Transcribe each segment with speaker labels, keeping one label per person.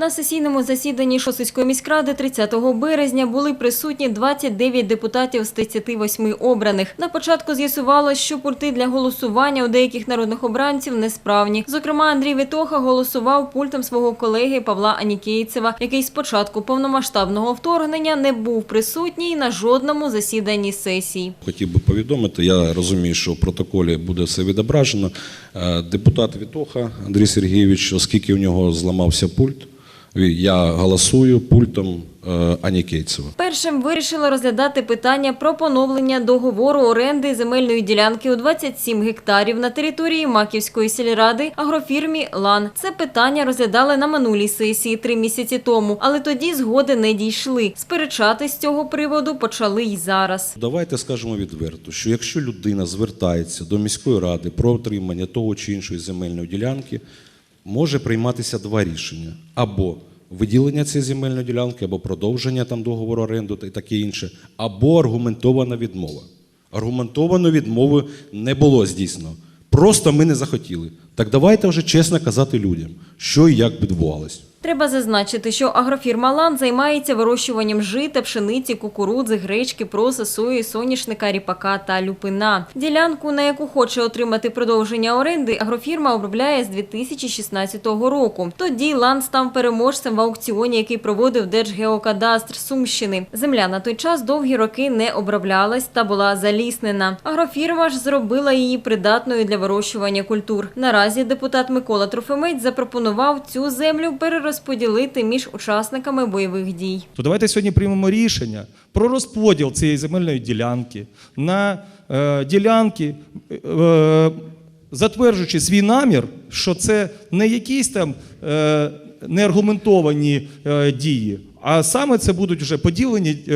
Speaker 1: На сесійному засіданні Шосицької міськради 30 березня були присутні 29 депутатів з 38 обраних. На початку з'ясувалось, що пульти для голосування у деяких народних обранців несправні. Зокрема, Андрій Вітоха голосував пультом свого колеги Павла Анікейцева, який з початку повномасштабного вторгнення не був присутній на жодному засіданні сесії.
Speaker 2: Хотів би повідомити, я розумію, що в протоколі буде все відображено. Е, Депутат Вітоха Андрій Сергійович, оскільки у нього зламався пульт, я голосую пультом е, Анікейцева.
Speaker 1: Першим вирішили розглядати питання про поновлення договору оренди земельної ділянки у 27 гектарів на території Маківської сільради агрофірмі «Лан». Це питання розглядали на минулій сесії три місяці тому, але тоді згоди не дійшли. Сперечатись з цього приводу почали й зараз.
Speaker 2: Давайте скажемо відверто, що якщо людина звертається до міської ради про отримання того чи іншої земельної ділянки, може прийматися два рішення: або виділення цієї земельної ділянки, або продовження там договору оренду та таке інше, або аргументована відмова. Аргументованої відмови не було здійснено. Просто ми не захотіли. Так давайте вже чесно казати людям, що і як відбувалось.
Speaker 1: Треба зазначити, що агрофірма «Лан» займається вирощуванням жита, пшениці, кукурудзи, гречки, проса, сої, соняшника, ріпака та люпина. Ділянку, на яку хоче отримати продовження оренди, агрофірма обробляє з 2016 року. Тоді «Лан» став переможцем в аукціоні, який проводив Держгеокадастр Сумщини. Земля на той час довгі роки не оброблялась та була заліснена. Агрофірма ж зробила її придатною для вирощування культур. Наразі депутат Микола Трофимець запропонував цю землю перерозподілити між учасниками бойових дій.
Speaker 3: То давайте сьогодні приймемо рішення про розподіл цієї земельної ділянки на е, ділянки, е, затверджуючи свій намір, що це не якісь там е, неаргументовані е, дії, а саме це будуть вже поділені е,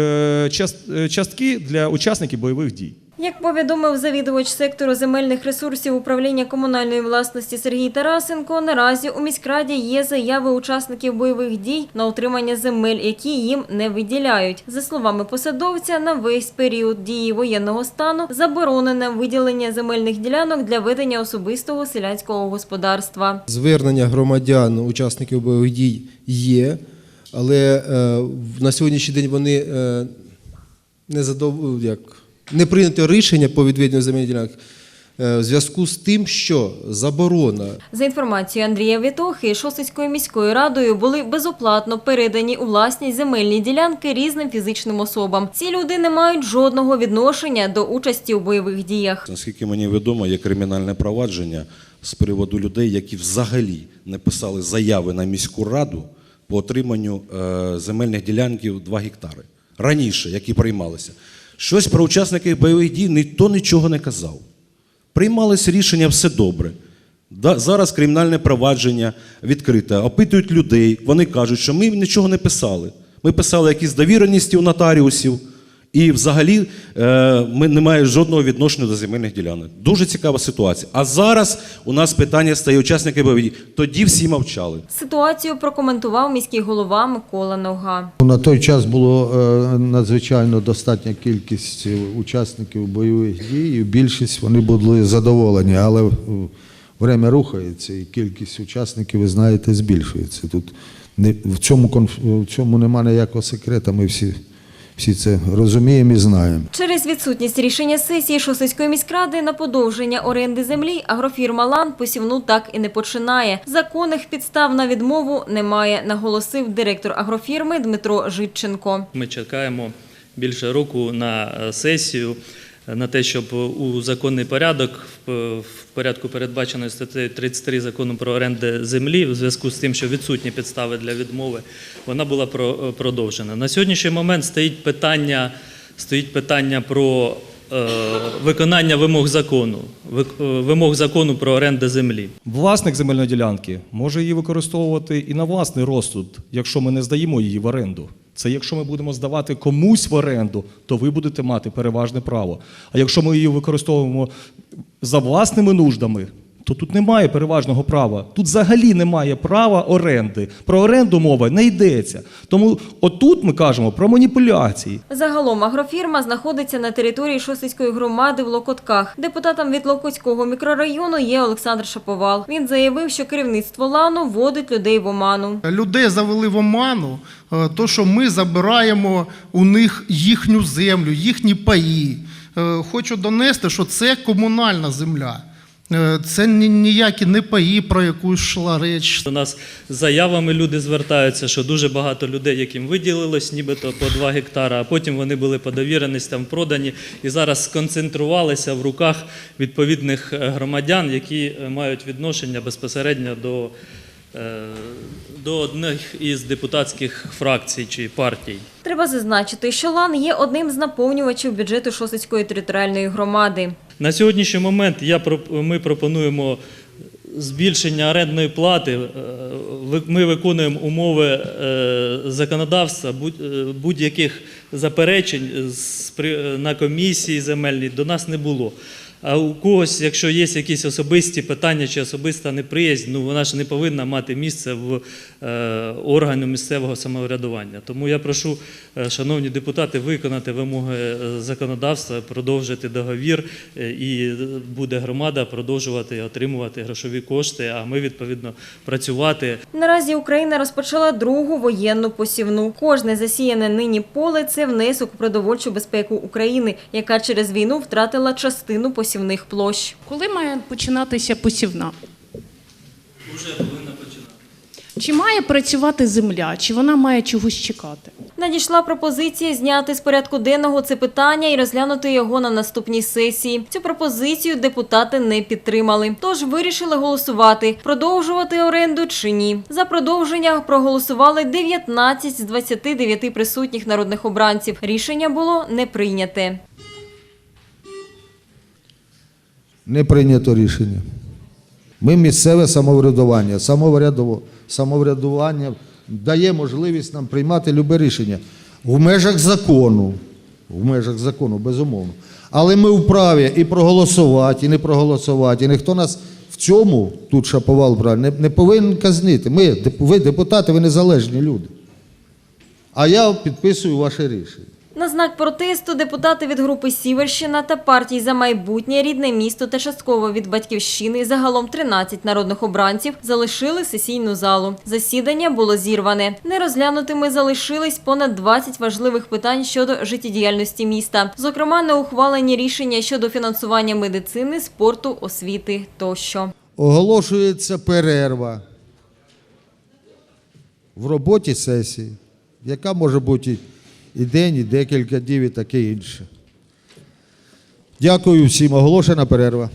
Speaker 3: част- е, частки для учасників бойових дій.
Speaker 1: Як повідомив завідувач сектору земельних ресурсів управління комунальної власності Сергій Тарасенко, наразі у міськраді є заяви учасників бойових дій на отримання земель, які їм не виділяють. За словами посадовця, на весь період дії воєнного стану заборонене виділення земельних ділянок для ведення особистого селянського господарства.
Speaker 4: Звернення громадян, учасників бойових дій є, але е, на сьогоднішній день вони е, не задов... не прийнято рішення по відведенню земельних ділянок е, в зв'язку з тим, що заборона
Speaker 1: За інформацією Андрія Вітохи, Шосицькою міською радою були безоплатно передані у власність земельні ділянки різним фізичним особам. Ці люди не мають жодного відношення до участі у бойових діях.
Speaker 2: Наскільки мені відомо, є кримінальне провадження з приводу людей, які взагалі не писали заяви на міську раду по отриманню е, земельних ділянків 2 гектари. Раніше, які приймалися. Щось про учасників бойових дій ніхто нічого не казав. Приймалися рішення, все добре. Зараз кримінальне провадження відкрите. Опитують людей, вони кажуть, що ми нічого не писали. Ми писали якісь довіреності у нотаріусів, і взагалі е, ми не маємо жодного відношення до земельних ділянок. Дуже цікава ситуація. А зараз у нас питання стає учасники бойових дій. Тоді всі мовчали.
Speaker 1: Ситуацію прокоментував міський голова Микола Нога.
Speaker 5: На той час було е, надзвичайно достатня кількість учасників бойових дій, і більшість вони були задоволені, але е, время рухається, і кількість учасників, ви знаєте, збільшується. Тут не, в, цьому, конф- в цьому нема ніякого секрета, ми всі, всі це розуміємо і знаємо.
Speaker 1: Через відсутність рішення сесії Шосицької міськради на подовження оренди землі агрофірма «Лан» посівну так і не починає. Законних підстав на відмову немає, наголосив директор агрофірми Дмитро Житченко.
Speaker 6: Ми чекаємо більше року на е, сесію, на те, щоб у законний порядок, в порядку передбаченої статтею 33 закону про оренди землі, в зв'язку з тим, що відсутні підстави для відмови, вона була про- продовжена. На сьогоднішній момент стоїть питання, стоїть питання про е, виконання вимог закону, е, вимог закону про оренди землі.
Speaker 3: Власник земельної ділянки може її використовувати і на власний розсуд, якщо ми не здаємо її в оренду. Це якщо ми будемо здавати комусь в оренду, то ви будете мати переважне право. А якщо ми її використовуємо за власними нуждами, то тут немає переважного права. Тут взагалі немає права оренди. Про оренду мова не йдеться. Тому отут ми кажемо про маніпуляції.
Speaker 1: Загалом агрофірма знаходиться на території Шосицької громади в Локотках. Депутатом від Локотського мікрорайону є Олександр Шаповал. Він заявив, що керівництво лану вводить людей в оману.
Speaker 7: Людей завели в оману, е, то що ми забираємо у них їхню землю, їхні паї. Е, Хочу донести, що це комунальна земля. Е, Це ніякі не паї, про яку йшла реч.
Speaker 6: До нас з заявами люди звертаються, що дуже багато людей, яким виділилось нібито по 2 гектара, а потім вони були по довіреностям продані і зараз сконцентрувалися в руках відповідних е, громадян, які е, мають відношення безпосередньо до, до одних із депутатських фракцій чи партій.
Speaker 1: Треба зазначити, що лан є одним з наповнювачів бюджету Шосицької територіальної громади.
Speaker 6: На сьогоднішній момент я, ми пропонуємо збільшення орендної плати. Е, Ми виконуємо умови е, законодавства, е, будь-яких заперечень на комісії земельній до нас не було. А у когось, якщо є якісь особисті питання чи особиста неприязнь, ну вона ж не повинна мати місце в е, органу місцевого самоврядування. Тому я прошу, е, шановні депутати, виконати вимоги е, законодавства, продовжити договір, і буде громада продовжувати отримувати грошові кошти. А ми відповідно працювати
Speaker 1: Наразі Україна розпочала другу воєнну посівну. Кожне засіяне нині поле це внесок у продовольчу безпеку України, яка через війну втратила частину посівних площ.
Speaker 8: Коли має починатися посівна?
Speaker 6: вже повинна починати.
Speaker 8: Чи має працювати земля, чи вона має чогось чекати?
Speaker 1: Надійшла пропозиція зняти з порядку денного це питання і розглянути його на наступній сесії. Цю пропозицію депутати не підтримали. Тож вирішили голосувати, продовжувати оренду чи ні. За продовження проголосували 19 з 29 присутніх народних обранців. Рішення було не прийняте.
Speaker 5: Не прийнято рішення. Ми місцеве самоврядування. Самоврядування дає можливість нам приймати любе рішення в межах закону. В межах закону, безумовно. Але ми вправі і проголосувати, і не проголосувати. І ніхто нас в цьому, тут шаповал правильно, не, не повинен казнити. Ми, ви депутати, ви незалежні люди. А я підписую ваше рішення.
Speaker 1: На знак протесту депутати від групи Сіверщина та партій за майбутнє рідне місто та частково від батьківщини загалом 13 народних обранців залишили сесійну залу. Засідання було зірване. Нерозглянутими залишились понад 20 важливих питань щодо життєдіяльності міста, зокрема, неухвалені рішення щодо фінансування медицини, спорту, освіти тощо.
Speaker 5: Оголошується перерва в роботі сесії, яка може бути і день, і декілька днів, і таке інше. Дякую всім. Оголошена перерва.